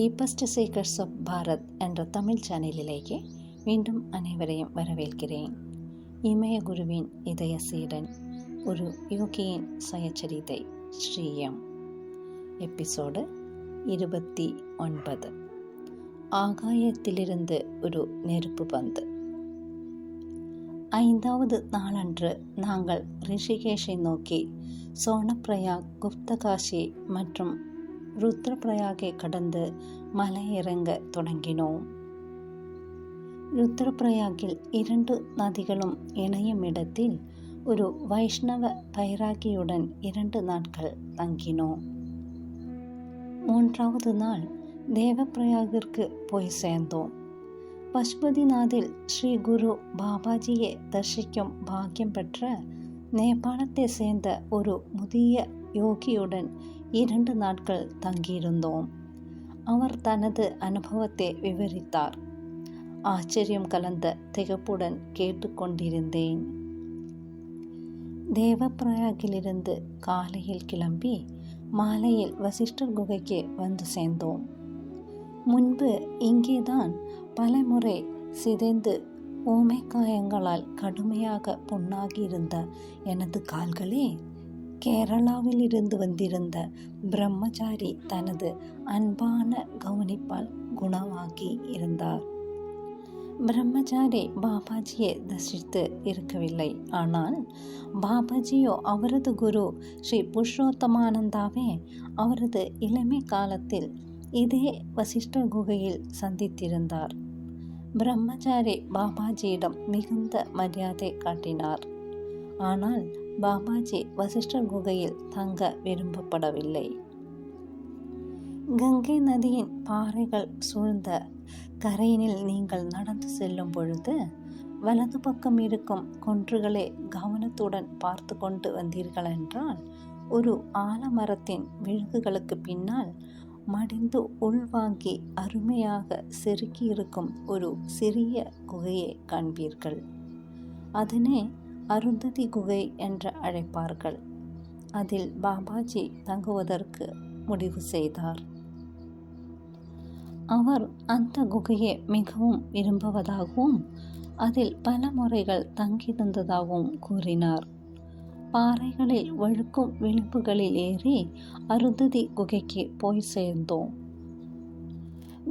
Deepest secrets of Bharat என்ற தமிழ் சேனலிலேயே மீண்டும் அனைவரையும் வரவேற்கிறேன். இமய குருவின் இதய சீடன் ஒரு யோகியின் சுயச்சரிதை ஸ்ரீயம். எபிசோடு இருபத்தி ஒன்பது. ஆகாயத்திலிருந்து ஒரு நெருப்பு பந்து ஐந்தாவது நாளன்று நாங்கள் ரிஷிகேஷை நோக்கி சோனப்பிரயாக் குப்தகாஷி மற்றும் ருத்ரப்பிரயாகை கடந்து மலையிறங்க தொடங்கினோம். ருத்ரப்பிரயாகில் இரண்டு நதிகளும் இணையும் இடத்தில் ஒரு வைஷ்ணவ பைராகியுடன் இரண்டு நாட்கள் தங்கினோம். மூன்றாவது நாள் தேவப்பிரயாகிற்கு போய் சேர்ந்தோம். பசுபதிநாதில் ஸ்ரீ குரு பாபாஜியை தரிசிக்கும் பாக்கியம் பெற்ற நேபாளத்தை சேர்ந்த ஒரு முதிய யோகியுடன் இரண்டு நாட்கள் தங்கியிருந்தோம். அவர் தனது அனுபவத்தை விவரித்தார். ஆச்சரியம் கலந்த திகப்புடன் கேட்டுக்கொண்டிருந்தேன். தேவப்பிரயாகிலிருந்து காலையில் கிளம்பி மாலையில் வசிஷ்டர் குகைக்கு வந்து சேர்ந்தோம். முன்பு இங்கேதான் பலமுறை சிதைந்து ஊமைக்காயங்களால் கடுமையாக புண்ணாகியிருந்த எனது கால்களே கேரளாவில் இருந்து வந்திருந்த பிரம்மச்சாரி தனது அன்பான கவனிப்பால் குணமாகி இருந்தார். பிரம்மச்சாரி பாபாஜியை தரிசித்து இருக்கவில்லை. ஆனால் பாபாஜியோ அவரது குரு ஸ்ரீ புருஷோத்தமானந்தாவே அவரது இளமை காலத்தில் இதே வசிஷ்ட குகையில் சந்தித்திருந்தார். பிரம்மச்சாரி பாபாஜியிடம் மிகுந்த மரியாதை காட்டினார். ஆனால் பாபாஜி வசிஷ்டர் குகையில் தங்க விரும்பப்படவில்லை. கங்கை நதியின் பாறைகள் சூழ்ந்த கரையினில் நீங்கள் நடந்து செல்லும் பொழுது வலது பக்கம் இருக்கும் கொன்றுகளை கவனத்துடன் பார்த்து கொண்டு வந்தீர்கள் என்றால் ஒரு ஆலமரத்தின் விழுகுகளுக்கு பின்னால் மடிந்து உள்வாங்கி அருமையாக செருக்கி இருக்கும் ஒரு சிறிய குகையை காண்பீர்கள். அதனே அருந்ததி குகை என்று அழைப்பார்கள். அதில் பாபாஜி தங்குவதற்கு முடிவு செய்தார். அவர் அந்த குகையை மிகவும் விரும்புவதாகவும் அதில் பல முறைகள் தங்கியிருந்ததாகவும் கூறினார். பாறைகளில் வழுக்கும் விளிம்புகளில் ஏறி அருந்ததி குகைக்கு போய் சேர்ந்தோம்.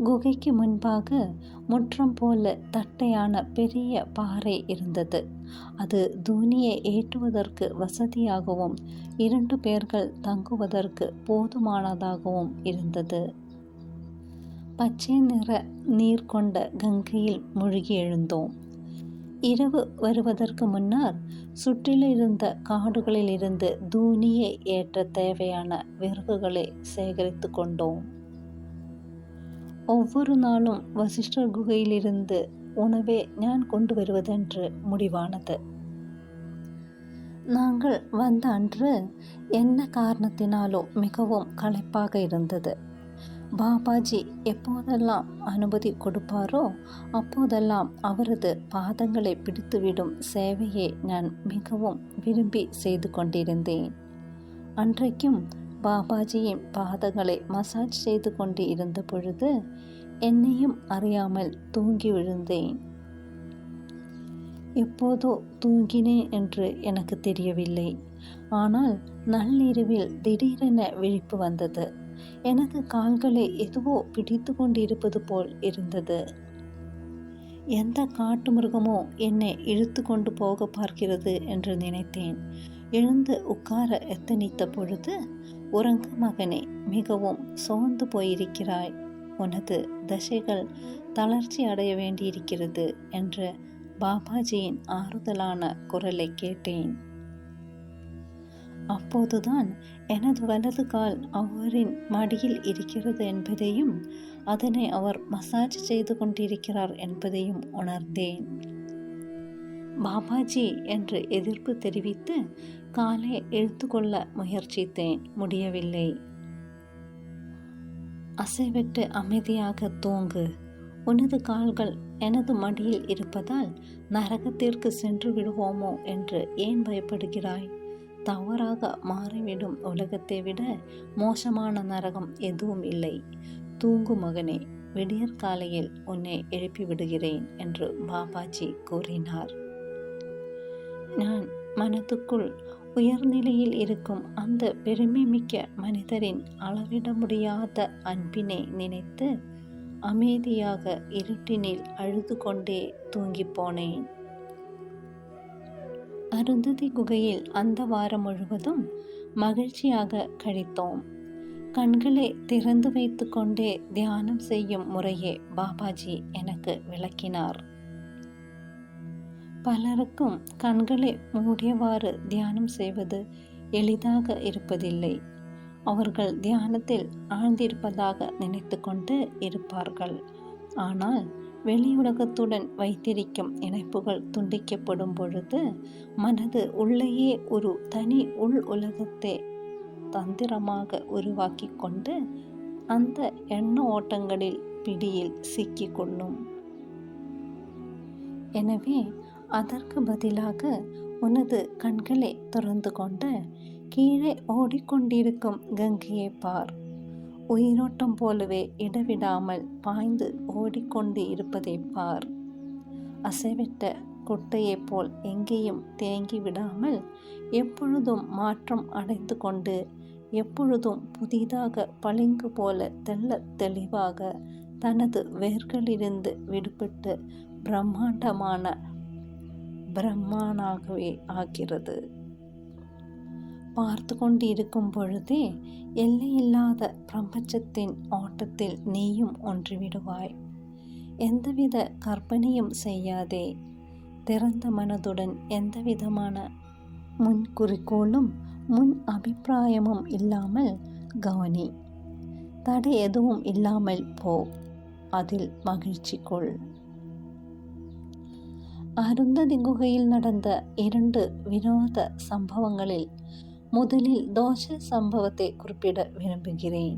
குகைக்கு முன்பாக முற்றம் போல தட்டையான பெரிய பாறை இருந்தது. அது தூணியை ஏற்றுவதற்கு வசதியாகவும் இரண்டு பேர்கள் தங்குவதற்கு போதுமானதாகவும் இருந்தது. பச்சை நிற நீர் கொண்ட கங்கையில் மூழ்கி எழுந்தோம். இரவு வருவதற்கு முன்னர் சுற்றிலிருந்த காடுகளிலிருந்து தூணியை ஏற்ற தேவையான விறகுகளை சேகரித்து கொண்டோம். ஒவ்வொரு நாளும் வசிஷ்டர் குகையிலிருந்து உணவே நான் கொண்டு வருவதென்று முடிவானது. நாங்கள் வந்த அன்று என்ன காரணத்தினாலோ மிகவும் களைப்பாக இருந்தது. பாபாஜி எப்போதெல்லாம் அனுமதி கொடுப்பாரோ அப்போதெல்லாம் அவரது பாதங்களை பிடித்துவிடும் சேவையை நான் மிகவும் விரும்பி செய்து கொண்டிருந்தேன். அன்றைக்கும் பாபாஜியின் பாதங்களை மசாஜ் செய்து கொண்டு இருந்த பொழுது என்னையும் அறியாமல் தூங்கி விழுந்தேன். எப்போதோ தூங்கினேன் என்று எனக்கு தெரியவில்லை. ஆனால் நள்ளிரவில் திடீரென விழிப்பு வந்தது. எனது கால்களை எதுவோ பிடித்து கொண்டிருப்பது போல் இருந்தது. எந்த காட்டு மிருகமோ என்னை இழுத்து கொண்டு போக பார்க்கிறது என்று நினைத்தேன். எழுந்து உட்கார எத்தனித்த பொழுது உறங்க மகனே மிகவும் சோர்ந்து போயிருக்கிறாய். உனது தசைகள் தளர்ச்சி அடைய வேண்டியிருக்கிறது என்ற பாபாஜியின் ஆறுதலான குரலை கேட்டேன். அப்போதுதான் எனது வலது கால் அவரின் மடியில் இருக்கிறது என்பதையும் அதனை அவர் மசாஜ் செய்து கொண்டிருக்கிறார் என்பதையும் உணர்ந்தேன். பாபாஜி என்று எதிர்ப்பு தெரிவித்து காலை எழுத்துக்கொள்ள முயற்சித்தேன். முடியவில்லை. அசைவிட்டு அமைதியாக தூங்கு. உனது கால்கள் எனது மடியில் இருப்பதால் நரகத்திற்கு சென்று விடுவோமோ என்று ஏன் பயப்படுகிறாய்? தவறாக மாறிவிடும் உலகத்தை விட மோசமான நரகம் எதுவும் இல்லை. தூங்கு மகனே விடியற் காலையில் உன்னை எழுப்பி விடுகிறேன் என்று பாபாஜி கூறினார். நான் மனதுக்குள் உயர்நிலையில் இருக்கும் அந்த பெருமை மிக்க மனிதரின் அளவிட முடியாத அன்பினை நினைத்து அமைதியாக இருட்டினில் அழுது கொண்டே தூங்கிப் போனேன். அருந்ததி குகையில் அந்த வாரம் முழுவதும் மகிழ்ச்சியாக கழித்தோம். கண்களை திறந்து வைத்து கொண்டே தியானம் செய்யும் முறையே பாபாஜி எனக்கு விளக்கினார். பலருக்கும் கண்களை மூடியவாறு தியானம் செய்வது எளிதாக இருப்பதில்லை. அவர்கள் தியானத்தில் ஆழ்ந்திருப்பதாக நினைத்து கொண்டு இருப்பார்கள். ஆனால் வெளியுலகத்துடன் வைத்திருக்கும் இணைப்புகள் துண்டிக்கப்படும் பொழுது மனது உள்ளேயே ஒரு தனி உள் உலகத்தை தந்திரமாக உருவாக்கி கொண்டு அந்த எண்ண ஓட்டங்களில் பிடியில் சிக்கிக்கொள்ளும். எனவே அதற்கு பதிலாக உனது கண்களை திறந்து கொண்டு கீழே ஓடிக்கொண்டிருக்கும் கங்கையை பார். உயிரோட்டம் போலவே இடவிடாமல் பாய்ந்து ஓடிக்கொண்டு இருப்பதை பார். அசைவிட்ட குட்டையைப் போல் எங்கேயும் தேங்கி விடாமல் எப்பொழுதும் மாற்றம் அடைந்து கொண்டு எப்பொழுதும் புதிதாக பளிங்கு போல தெள்ள தெளிவாக தனது வேர்களிலிருந்து விடுபட்டு பிரம்மாண்டமான பிரம்மானாகவே ஆகிறது. பார்த்து கொண்டு இருக்கும் பொழுதே எல்லையில்லாத பிரபஞ்சத்தின் ஓட்டத்தில் நீயும் ஒன்றிவிடுவாய். எந்தவித கற்பனையும் செய்யாதே. திறந்த மனதுடன் எந்தவிதமான முன் குறிக்கோளும் முன் அபிப்பிராயமும் இல்லாமல் கவனி. தடை எதுவும் இல்லாமல் போ. அதில் மகிழ்ச்சி கொள். அருந்ததி குகையில் நடந்த இரண்டு வினோத சம்பவங்களில் முதலில் தோஷ சம்பவத்தை குறிப்பிட விரும்புகிறேன்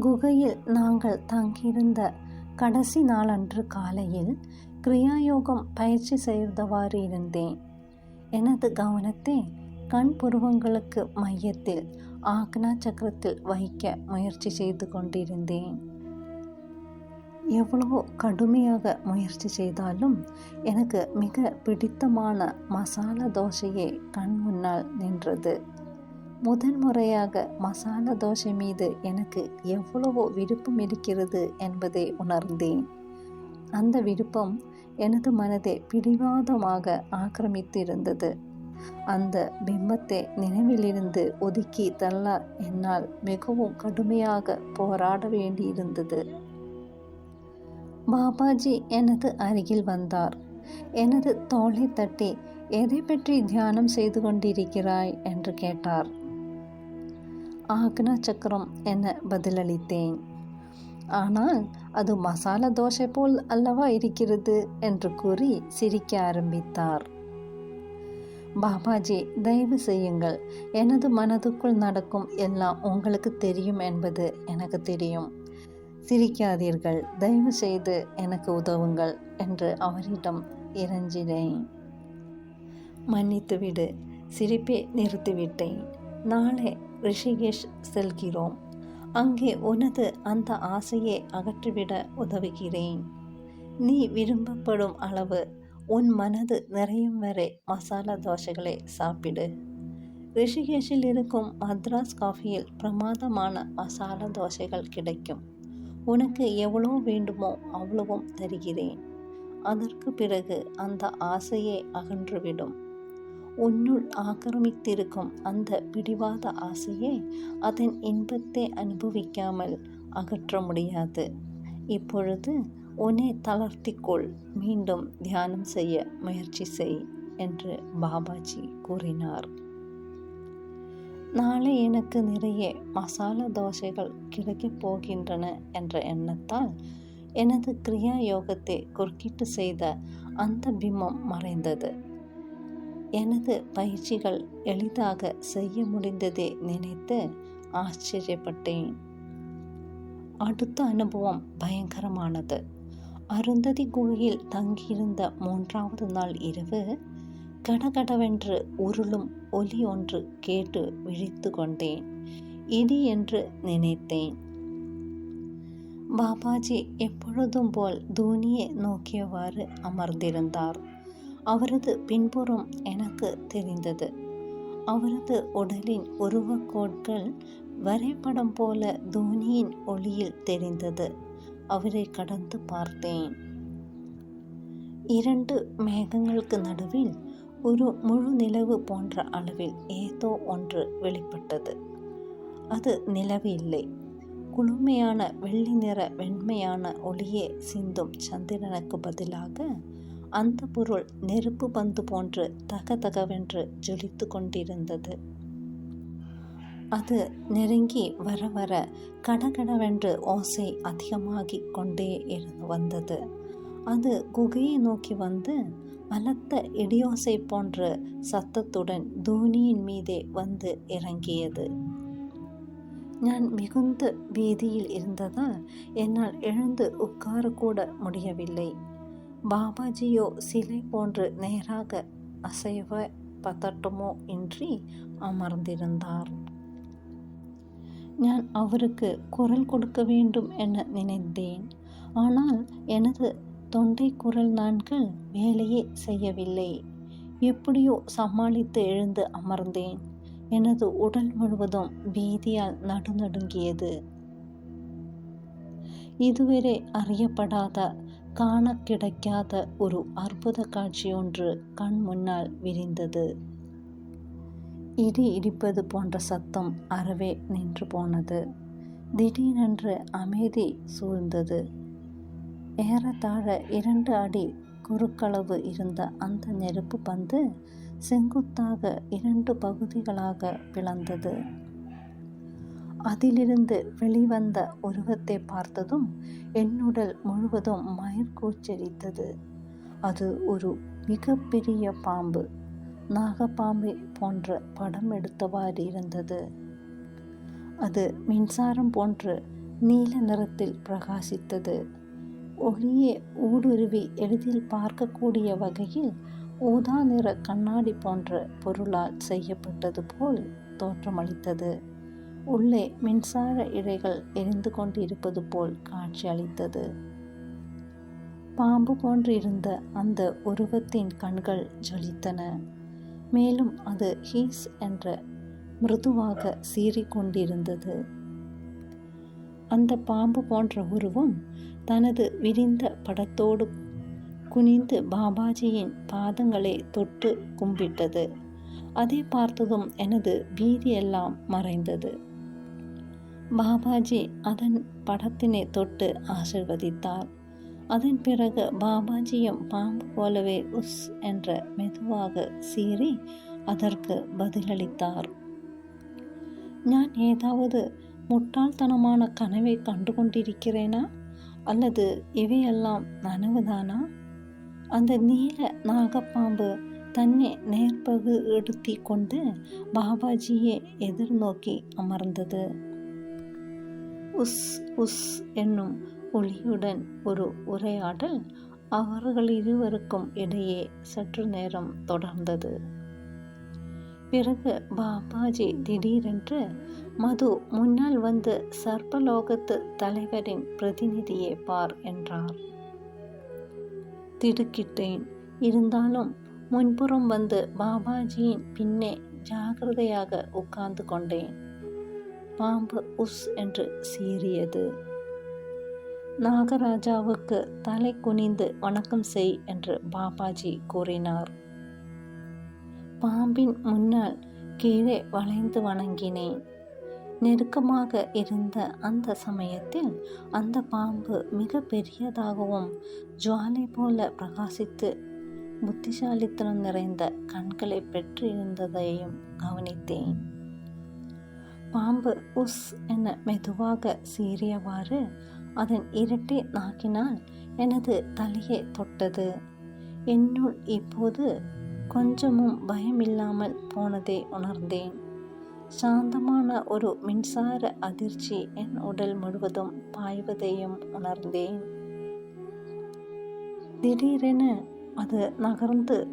குகையில் நாங்கள் தங்கியிருந்த கடைசி நாளன்று காலையில் கிரியாயோகம் பயிற்சி செய்தவாறு இருந்தேன் எனது கவனத்தை கண் புருவங்களுக்கு மையத்தில் ஆக்னா சக்கரத்தில் வைக்க முயற்சி செய்து கொண்டிருந்தேன் எவ்வளவோ கடுமையாக முயற்சி செய்தாலும் எனக்கு மிக பிடித்தமான மசாலா தோசையே கண் முன்னால் நின்றது. முதன் முறையாக மசாலா தோசை மீது எனக்கு எவ்வளவோ விருப்பம் இருக்கிறது என்பதை உணர்ந்தேன். அந்த விருப்பம் எனது மனதை பிடிவாதமாக ஆக்கிரமித்து இருந்தது அந்த பிம்பத்தை நினைவிலிருந்து ஒதுக்கி தள்ள என்னால் மிகவும் கடுமையாக போராட வேண்டியிருந்தது. பாபாஜி எனது அருகில் வந்தார். எனது தோளை தட்டி எதை பற்றி தியானம் செய்து கொண்டிருக்கிறாய்? என்று கேட்டார். ஆக்னா சக்கரம் என பதிலளித்தேன். ஆனால் அது மசாலா தோசை போல் அல்லவா இருக்கிறது? என்று கூறி சிரிக்க ஆரம்பித்தார். பாபாஜி தயவு செய்யுங்கள். எனது மனதுக்குள் நடக்கும் எல்லாம் உங்களுக்கு தெரியும் என்பது எனக்கு தெரியும். சிரிக்காதீர்கள். தயவு செய்து எனக்கு உதவுங்கள் என்று அவரிடம் இறைஞ்சினேன் மன்னித்துவிடு. சிரிப்பை நிறுத்திவிட்டேன். நாளை ரிஷிகேஷ் செல்கிறோம். அங்கே உனது அந்த ஆசையை அகற்றிவிட உதவுகிறேன். நீ விரும்பப்படும் அளவு உன் மனது நிறையும் வரை மசாலா தோசைகளை சாப்பிடு. ரிஷிகேஷில் இருக்கும் மத்ராஸ் காஃபியில் பிரமாதமான மசாலா தோசைகள் கிடைக்கும். உனக்கு எவ்வளோ வேண்டுமோ அவ்வளவும் தருகிறேன். அதற்கு பிறகு அந்த ஆசையை அகன்றுவிடும். உன்னுள் ஆக்கிரமித்திருக்கும் அந்த பிடிவாத ஆசையை அதன் இன்பத்தை அனுபவிக்காமல் அகற்ற முடியாது. இப்பொழுது உன்னை தளர்த்திக்கொள். மீண்டும் தியானம் செய்ய முயற்சி செய் என்று பாபாஜி கூறினார். நாளை எனக்கு நிறைய மசாலா தோசைகள் கிடைக்கப் போகின்றன என்ற எண்ணத்தால் எனது கிரியா யோகத்தை குறுக்கிட்டு செய்த அந்த பிம்பம் மறைந்தது. எனது பயிற்சிகள் எளிதாக செய்ய முடிந்ததை நினைத்து ஆச்சரியப்பட்டேன். அடுத்த அனுபவம் பயங்கரமானது. அருந்ததி குகையில் தங்கியிருந்த மூன்றாவது நாள் இரவு கடகடவென்று உருளும் ஒலி ஒன்று கேட்டு விழித்து கொண்டேன். இது என்று நினைத்தேன். பாபாஜி எப்பொழுதும் போல் தோனியை நோக்கியவாறு அமர்ந்திருந்தார். அவரது பின்புறம் எனக்கு தெரிந்தது. அவரது உடலின் உருவக்கோட்கள் வரைபடம் போல தோனியின் ஒளியில் தெரிந்தது. அவரை கடந்து பார்த்தேன். இரண்டு மேகங்களுக்கு நடுவில் ஒரு முழு நிலவு போன்ற அளவில் ஏதோ ஒன்று வெளிப்பட்டது. அது நிலவு இல்லை. குளுமையான வெள்ளி நிற வெண்மையான ஒளியே சிந்தும் சந்திரனுக்கு பதிலாக அந்த பொருள் நெருப்பு பந்து போன்று தகதகவென்று ஜொலித்து கொண்டிருந்தது. அது நெருங்கி வர வர கடகடவென்று ஓசை அதிகமாகிக் கொண்டே இருந்து வந்தது. அது குகையை நோக்கி வந்து பலத்த இடியோசை போன்ற சத்தத்துடன் தோனியின் மீதே வந்து இறங்கியது. நான் மிகுந்த பீதியில் இருந்ததால் என்னால் எழுந்து உட்காரக்கூட முடியவில்லை. பாபாஜியோ சிலை போன்று நேராக அசைவ பதட்டமோ இன்றி அமர்ந்திருந்தார். நான் அவருக்கு குரல் கொடுக்க வேண்டும் என நினைத்தேன். ஆனால் எனது தொண்டை குரல் நான்கு வேலையே செய்யவில்லை. எப்படியோ சமாளித்து எழுந்து அமர்ந்தேன். எனது உடல் முழுவதும் பீதியால் நடுநடுங்கியது. இதுவரை அறியப்படாத காண கிடைக்காத ஒரு அற்புத காட்சி ஒன்று கண் முன்னால் விரிந்தது. இடி இடிப்பது போன்ற சத்தம் அறவே நின்று போனது. திடீரென்று அமைதி சூழ்ந்தது. ஏறத்தாழ இரண்டு அடி குறுக்களவு இருந்த அந்த நெருப்பு பந்து செங்குத்தாக இரண்டு பகுதிகளாக பிளந்தது. அதிலிருந்து வெளிவந்த உருவத்தை பார்த்ததும் என்னுடல் முழுவதும் மயற்கூச்சரித்தது அது ஒரு மிகப்பெரிய பாம்பு நாகப்பாம்பை போன்ற படம் எடுத்தவாறு இருந்தது அது மின்சாரம் போன்று நீல நிறத்தில் பிரகாசித்தது. ஒளியே ஊடுருவி எளிதில் பார்க்கக்கூடிய வகையில் ஊதா நிற கண்ணாடி போன்ற பொருளால் செய்யப்பட்டது போல் தோற்றமளித்தது. உள்ளே மின்சார இழைகள் எரிந்து கொண்டிருப்பது போல் காட்சி அளித்தது. பாம்பு போன்றிருந்த அந்த உருவத்தின் கண்கள் ஜொலித்தன. மேலும் அது ஹீஸ் என்ற மிருதுவாக சீறிக்கொண்டிருந்தது. அந்த பாம்பு போன்ற உருவம் தனது விரிந்த படத்தோடு குனிந்து பாபாஜியின் பாதங்களை தொட்டு கும்பிட்டது. அதை பார்த்ததும் எனது பீதியெல்லாம் மறைந்தது. பாபாஜி அதன் படத்தினை தொட்டு ஆசிர்வதித்தார். அதன் பிறகு பாபாஜியும் பாம்பு போலவே உஸ் என்ற மெதுவாக சீறி அதற்கு பதிலளித்தார். நான் ஏதாவது முட்டாள்தனமான கனவை கண்டு கொண்டிருக்கிறேனா அல்லது இவையெல்லாம் நனவுதானா? அந்த நீல நாகப்பாம்பு தன்னை நேர்பகு எடுத்தி கொண்டு பாபாஜியை எதிர்நோக்கி அமர்ந்தது. உஸ் உஸ் என்னும் ஒளியுடன் ஒரு உரையாடல் அவர்கள் இருவருக்கும் இடையே சற்று நேரம் தொடர்ந்தது. பிறகு பாபாஜி திடீரென்று மது முன்னால் வந்து சர்ப்பலோகத்து தலைவரின் பிரதிநிதியை பார் என்றார். திடுக்கிட்டேன். இருந்தாலும் முன்புறம் வந்து பாபாஜியின் பின்னே ஜாகிரதையாக உட்கார்ந்து கொண்டேன். பாம்பு உஸ் என்று சீறியது. நாகராஜாவுக்கு தலை குனிந்து வணக்கம் செய் என்று பாபாஜி கூறினார். பாம்பின் முன்னால் கீழே வளைந்து வணங்கினேன். நெருக்கமாக இருந்த அந்த சமயத்தில் அந்த பாம்பு மிக பெரியதாகவும் ஜுவாலை போல பிரகாசித்து புத்திசாலித்தனம் நிறைந்த கண்களை பெற்று இருந்ததையும் கவனித்தேன். பாம்பு உஸ் என மெதுவாக சீறியவாறு அதன் இரட்டை நாக்கினால் எனது தலையை தொட்டது. என்னுள் இப்போது கொஞ்சமும் பயமில்லாமல் போனதை உணர்ந்தேன். சாந்தமான ஒரு மின்சார அதிர்ச்சி என் உடல் முழுவதும் பாய்வதையும் உணர்ந்தேன். திடீரென அது நகர்ந்து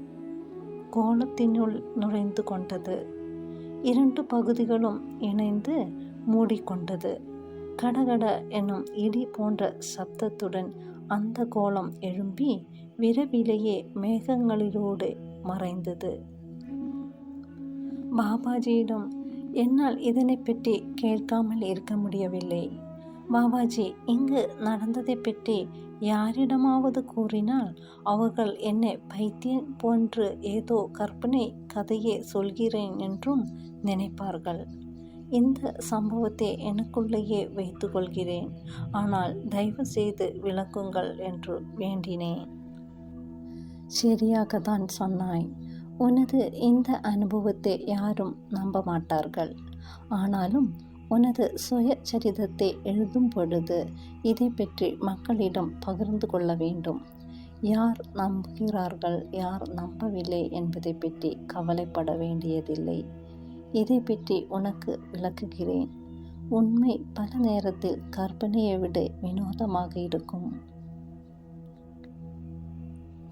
கோலத்தினுள் நுழைந்து கொண்டது. இரண்டு பகுதிகளும் இணைந்து மூடிக்கொண்டது. கடகட எனும் இடி போன்ற சப்தத்துடன் அந்த கோலம் எழும்பி விரைவிலேயே மேகங்களிலோடு மறைந்தது. பாபாஜியிடம் என்னால் இதனை பற்றி கேட்காமல் இருக்க முடியவில்லை. பாபாஜி இங்கு நடந்ததை பற்றி யாரிடமாவது கூறினால் அவர்கள் என்னை பைத்தியம் போன்று ஏதோ கற்பனை கதையை சொல்கிறேன் என்றும் நினைப்பார்கள். இந்த சம்பவத்தை எனக்குள்ளேயே வைத்துக்கொள்கிறேன் ஆனால் தயவு செய்து விளக்குங்கள் என்று வேண்டினேன். சரியாகத்தான் சொன்னாய். உனது இந்த அனுபவத்தை யாரும் நம்ப மாட்டார்கள் ஆனாலும் உனது சுயச்சரிதத்தை எழுதும் பொழுது இதை பற்றி மக்களிடம் பகிர்ந்து கொள்ள வேண்டும். யார் நம்புகிறார்கள் யார் நம்பவில்லை என்பதை பற்றி கவலைப்பட வேண்டியதில்லை. இதை பற்றி உனக்கு விளக்குகிறேன். உண்மை பல நேரத்தில் கற்பனையை விட வினோதமாக இருக்கும்.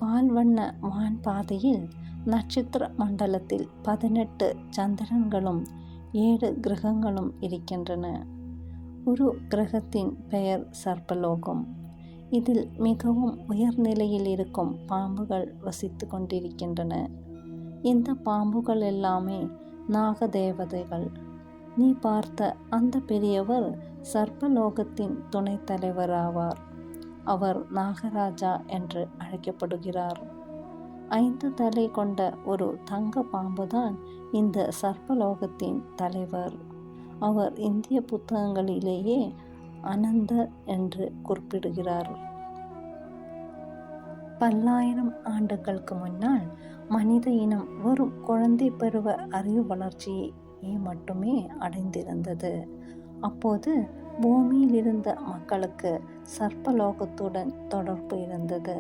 பால்வண்ண வான்பாதையில் நட்சத்திர மண்டலத்தில் பதினெட்டு சந்திரன்களும் ஏழு கிரகங்களும் இருக்கின்றன. ஒரு கிரகத்தின் பெயர் சர்ப்பலோகம். இதில் மிகவும் உயர்நிலையில் இருக்கும் பாம்புகள் வசித்து கொண்டிருக்கின்றன. இந்த பாம்புகள் எல்லாமே நாகதேவதைகள். நீ பார்த்த அந்த பெரியவர் சர்ப்பலோகத்தின் துணைத் தலைவராவார். அவர் நாகராஜா என்று அழைக்கப்படுகிறார். ஐந்து தலை கொண்ட ஒரு தங்க பாம்புதான் இந்த சர்ப்பலோகத்தின் தலைவர். அவர் இந்திய புத்தகங்களிலேயே அனந்தர் என்று குறிப்பிடுகிறார். பல்லாயிரம் ஆண்டுகளுக்கு முன்னால் மனித இனம் வெறும் குழந்தை பருவ அறிவு வளர்ச்சியை மட்டுமே அடைந்திருந்தது. அப்போது பூமியில் இருந்த மக்களுக்கு சர்ப்பலோகத்துடன் தொடர்பு இருந்தது.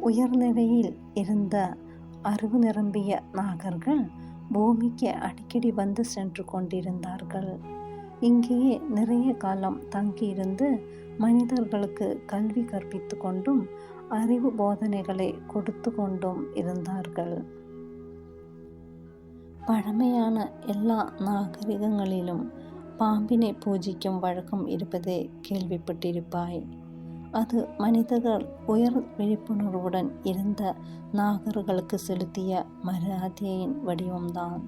உயர்நிலையில் இருந்த அறிவு நிரம்பிய நாகர்கள் பூமிக்கு அடிக்கடி வந்து சென்று கொண்டிருந்தார்கள். இங்கேயே நிறைய காலம் தங்கியிருந்து மனிதர்களுக்கு கல்வி கற்பித்து கொண்டும் அறிவு போதனைகளை கொடுத்து கொண்டும் இருந்தார்கள். பழமையான எல்லா நாகரிகங்களிலும் பாம்பினை பூஜிக்கும் வழக்கம் இருப்பதை கேள்விப்பட்டிருப்பாய். அது மனிதர்கள் உயர் விழிப்புணர்வுடன் இருந்த நாகர்களுக்கு செலுத்திய மரியாதையின் வடிவம்தான்.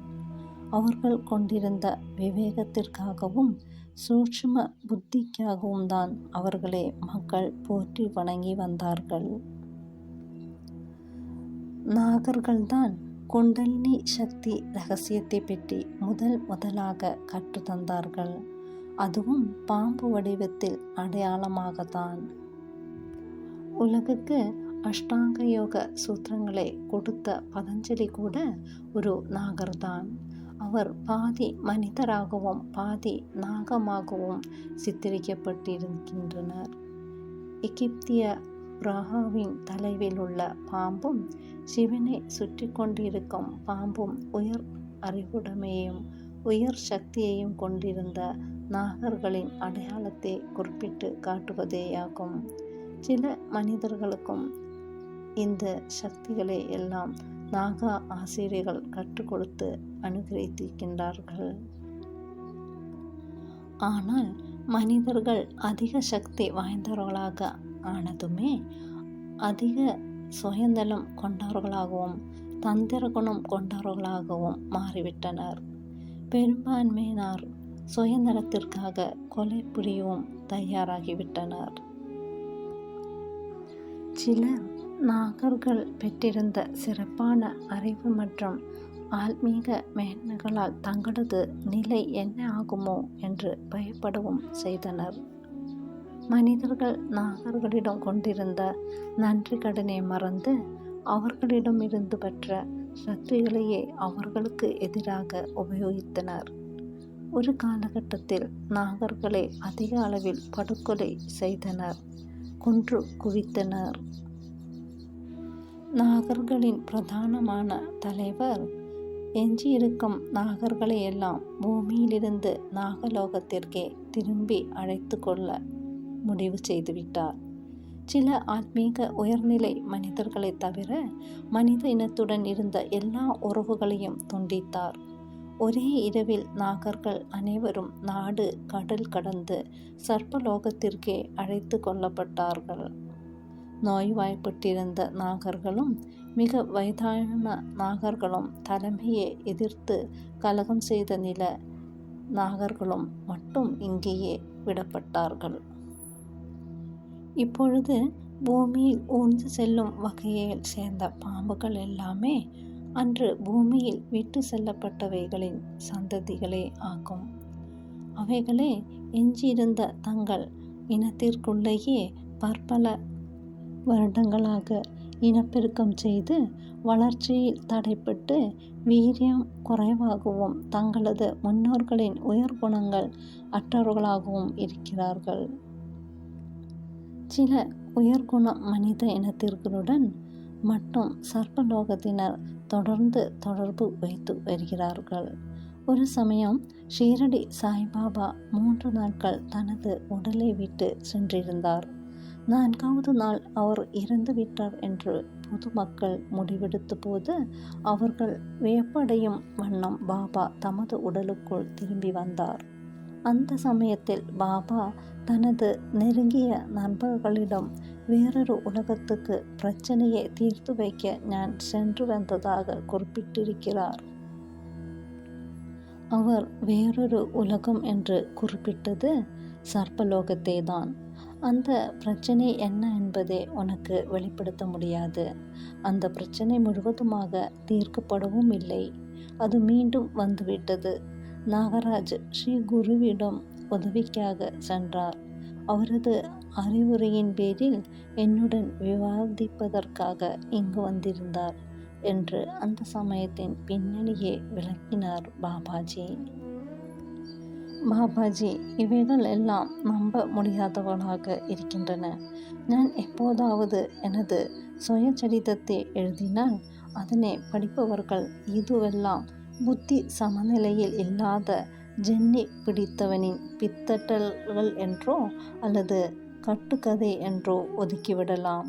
அவர்கள் கொண்டிருந்த விவேகத்திற்காகவும் சூட்சும புத்திக்காகவும் தான் அவர்களை மக்கள் போற்றி வணங்கி வந்தார்கள். நாகர்கள்தான் குண்டலினி சக்தி ரகசியத்தை பற்றி முதல் முதலாக கற்றுத்தந்தார்கள். அதுவும் பாம்பு வடிவத்தில் அடையாளமாகத்தான். உலகுக்கு அஷ்டாங்க யோக சூத்திரங்களை கொடுத்த பதஞ்சலி கூட ஒரு நாகர்தான். அவர் பாதி மனிதராகவும் பாதி நாகமாகவும் சித்தரிக்கப்பட்டிருக்கின்றனர். எகிப்திய பிராகாவின் தலைவில் உள்ள பாம்பும் சிவனை சுற்றி கொண்டிருக்கும் பாம்பும் உயர் அறிவுடைமையையும் உயர் சக்தியையும் கொண்டிருந்த நாகர்களின் அடையாளத்தை குறிப்பிட்டு காட்டுவதேயாகும். சில மனிதர்களுக்கும் இந்த சக்திகளை எல்லாம் நாகா ஆசிரியர்கள் கற்றுக் கொடுத்து அனுகிரகித்திருக்கின்றார்கள். ஆனால் மனிதர்கள் அதிக சக்தி வாய்ந்தவர்களாக ஆனதுமே அதிக சுயந்தலம் கொண்டவர்களாகவும் தந்திர குணம் கொண்டவர்களாகவும் மாறிவிட்டனர். பெரும்பான்மையினர் சுயநலத்திற்காக கொலை புரியவும் தயாராகிவிட்டனர். சிலர் நாகர்கள் பெற்றிருந்த சிறப்பான அறிவு மற்றும் ஆன்மீக மேன்மைகளால் தங்களது நிலை என்ன ஆகுமோ என்று பயப்படவும் செய்தனர். மனிதர்கள் நாகர்களிடம் கொண்டிருந்த நன்றி கடனை மறந்து அவர்களிடமிருந்து பெற்ற சக்திகளையே அவர்களுக்கு எதிராக உபயோகித்தனர். ஒரு காலகட்டத்தில் நாகர்களை அதிக அளவில் படுகொலை செய்தனர் கொன்று குவித்தனர். நாகர்களின் பிரதானமான தலைவர் எஞ்சியிருக்கும் நாகர்களையெல்லாம் பூமியிலிருந்து நாகலோகத்திற்கே திரும்பி அழைத்து கொள்ள முடிவு செய்துவிட்டார். சில ஆத்மீக உயர்நிலை மனிதர்களை தவிர மனித இனத்துடன் இருந்த எல்லா உறவுகளையும் துண்டித்தார். ஒரே இரவில் நாகர்கள் அனைவரும் நாடு கடல் கடந்து சர்ப்பலோகத்திற்கே அழைத்து கொள்ளப்பட்டார்கள். நோய்வாய்ப்பட்டிருந்த நாகர்களும் மிக வயதான நாகர்களும் தலைமையை எதிர்த்து கலகம் செய்த நில நாகர்களும் மட்டும் இங்கேயே விடப்பட்டார்கள். இப்பொழுது பூமியில் ஊர்ந்து செல்லும் வகையில் சேர்ந்த பாம்புகள் எல்லாமே அன்று பூமியில் விட்டு செல்லப்பட்டவைகளின் சந்ததிகளே ஆகும். அவைகளே எஞ்சியிருந்த தங்கள் இனத்திற்குள்ளேயே பற்பல வருடங்களாக இனப்பெருக்கம் செய்து வளர்ச்சியில் தடைப்பட்டு வீரியம் குறைவாகவும் தங்களது முன்னோர்களின் உயர் குணங்கள் அற்றவர்களாகவும் இருக்கிறார்கள். சில உயர்குண மனித இனத்திற்குடன் மட்டும் சர்ப்பலோகத்தினர் தொடர்ந்து தொடர்பு வைத்து வருகிறார்கள். ஒரு சமயம் ஷீரடி சாய்பாபா மூன்று நாட்கள் தனது உடலை விட்டு சென்றிருந்தார். நான்காவது நாள் அவர் இறந்து விட்டார் என்று பொதுமக்கள் முடிவெடுத்த போது அவர்கள் வியப்படையும் வண்ணம் பாபா தமது உடலுக்குள் திரும்பி வந்தார். அந்த சமயத்தில் பாபா தனது நெருங்கிய நண்பர்களிடம் வேறொரு உலகத்துக்கு பிரச்சனையை தீர்த்து வைக்க நான் சென்று வந்ததாக குறிப்பிட்டிருக்கிறார். அவர் வேறொரு உலகம் என்று குறிப்பிட்டது சர்ப்பலோகத்தை தான். அந்த பிரச்சனை என்ன என்பதை உனக்கு வெளிப்படுத்த முடியாது. அந்த பிரச்சனை முழுவதுமாக தீர்க்கப்படவும் இல்லை. அது மீண்டும் வந்துவிட்டது. நாகராஜ் ஸ்ரீ குருவிடம் உதவிக்காக சென்றார். அவரது அறிவுரையின் பேரில் என்னுடன் விவாதிப்பதற்காக இங்கு வந்திருந்தார் என்று அந்த சமயத்தின் பின்னணியை விளக்கினார் பாபாஜி. பாபாஜி இவைகள் எல்லாம் நம்ப முடியாதவளாக இருக்கின்றன. நான் எப்போதாவது எனது சுயச்சரிதத்தை எழுதினால் அதனை படிப்பவர்கள் இதுவெல்லாம் புத்தி சமநிலையில் இல்லாத ஜென்னி பிடித்தவனின் பித்தட்டல்கள் என்றோ அல்லது கட்டுக்கதை என்றோ ஒதுக்கிவிடலாம்.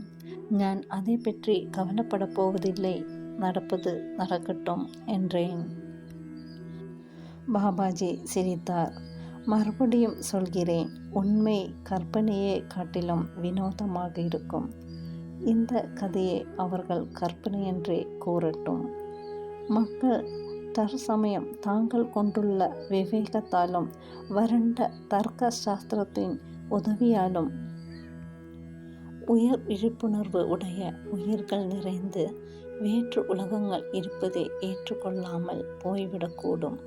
நான் அதை பற்றி கவலைப்பட போவதில்லை. நடப்பது நடக்கட்டும் என்றேன். பாபாஜி சிரித்தார். மறுபடியும் சொல்கிறேன். உண்மை கற்பனையே காட்டிலும் வினோதமாக இருக்கும். இந்த கதையை அவர்கள் கற்பனை என்றே கூறட்டும். மக்கள் தற்சமயம் தாங்கள் கொண்டுள்ள விவேகத்தாலும் வறண்ட தர்க்க சாஸ்திரத்தின் உதவியாலும் உயர் விழிப்புணர்வு உடைய உயிர்கள் நிறைந்து வேற்று உலகங்கள் இருப்பதை ஏற்றுக்கொள்ளாமல் போய்விடக்கூடும்.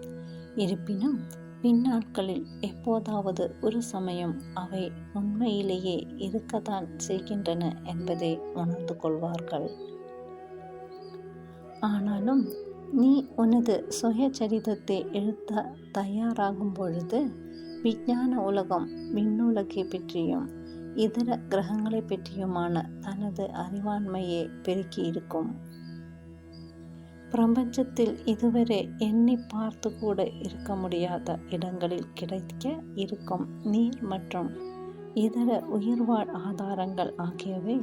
இருப்பினும் பின்னாட்களில் எப்போதாவது ஒரு சமயம் அவை உண்மையிலேயே இருக்கத்தான் செய்கின்றன என்பதை உணர்ந்து கொள்வார்கள். ஆனாலும் நீ உனது சுயச்சரிதத்தை எழுத்த தயாராகும் பொழுது விஞ்ஞான உலகம் விண்ணுலகை பற்றியும் இதர கிரகங்களை பற்றியுமான தனது அறிவாண்மையை பெருக்கியிருக்கும் பிரபஞ்சத்தில் இதுவரை எண்ணி பார்த்து கூட இருக்க முடியாத இடங்களில் கிடைக்க இருக்கும் நீர் மற்றும் இதர உயிர்வாழ் ஆதாரங்கள் ஆகியவை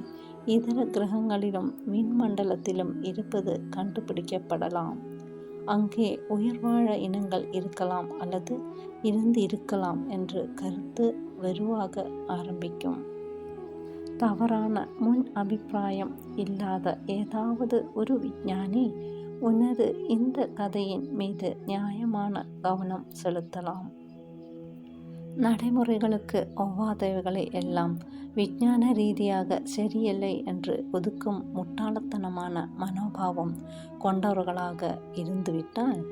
இதர கிரகங்களிலும் விண்மண்டலத்திலும் இருப்பது கண்டுபிடிக்கப்படலாம். அங்கே உயிர்வாழ இனங்கள் இருக்கலாம் அல்லது இருந்து இருக்கலாம் என்று கருத்து வெறுவாக ஆரம்பிக்கும். தவறான முன் அபிப்பிராயம் இல்லாத ஏதாவது ஒரு விஞ்ஞானி உனது இந்த கதையின் மீது நியாயமான கவனம் செலுத்தலாம். நடைமுறைகளுக்கு ஒவ்வாதவைகளை எல்லாம் விஞ்ஞான ரீதியாக சரியில்லை என்று ஒதுக்கும் முட்டாளத்தனமான மனோபாவம் கொண்டவர்களாக இருந்துவிட்டால்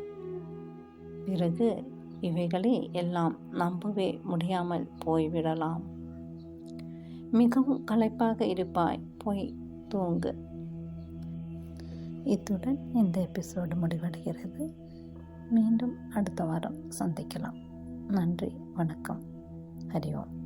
பிறகு இவைகளை எல்லாம் நம்பவே முடியாமல் போய்விடலாம். மிகவும் களைப்பாக இருப்பாய் போய் தூங்கு. இத்துடன் இந்த எபிசோடு முடிவடைகிறது. மீண்டும் அடுத்த வாரம் சந்திக்கலாம். நன்றி வணக்கம். ஹரி ஓம்.